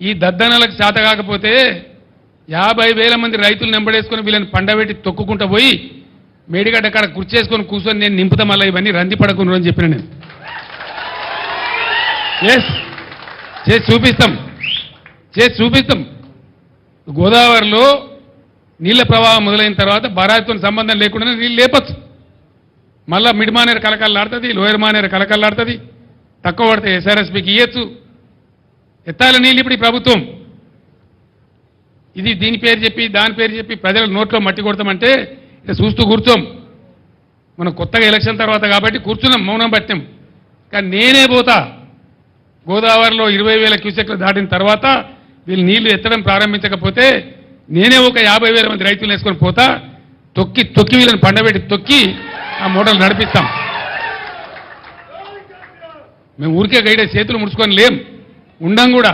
ఈ దద్దనలకు చేత కాకపోతే యాభై వేల మంది రైతులు నెంబడేసుకొని వీళ్ళని పండబెట్టి తొక్కుకుంటూ పోయి మేడిగడ్డ కాడ కుర్చేసుకొని కూర్చొని నేను నింపుతా మళ్ళీ ఇవన్నీ రంది పడకుండా అని చెప్పిన నేను. ఎస్ చేసి చూపిస్తాం. చేసి చూపిస్తాం. గోదావరిలో నీళ్ళ ప్రవాహం మొదలైన తర్వాత బరాయితో సంబంధం లేకుండానే నీళ్ళు లేపచ్చు. మళ్ళా మిడ్ మానేరు కలకల్లాడుతుంది లోయర్ మానేరు కలకల్లాడుతుంది తక్కువ పడితే ఎస్ఆర్ఎస్పికి ఇయ్యచ్చు. ఎత్తాల నీళ్ళు ఇప్పుడు ఈ ప్రభుత్వం. ఇది దీని పేరు చెప్పి దాని పేరు చెప్పి ప్రజల నోట్లో మట్టి కొడతామంటే ఇక చూస్తూ కూర్చోం. మనం కొత్తగా ఎలక్షన్ తర్వాత కాబట్టి కూర్చున్నాం మౌనం పట్టాం కానీ నేనే పోతా. గోదావరిలో ఇరవై వేల క్యూసెక్లు దాటిన తర్వాత వీళ్ళు నీళ్ళు ఎత్తడం ప్రారంభించకపోతే నేనే ఒక యాభై వేల మంది రైతులు వేసుకొని పోతా. తొక్కి తొక్కి వీళ్ళని పండబెట్టి తొక్కి ఆ మోడల్ నడిపిస్తాం. మేము ఊరికే గైడే చేతులు ముడుచుకొని లేం. ఉండం కూడా.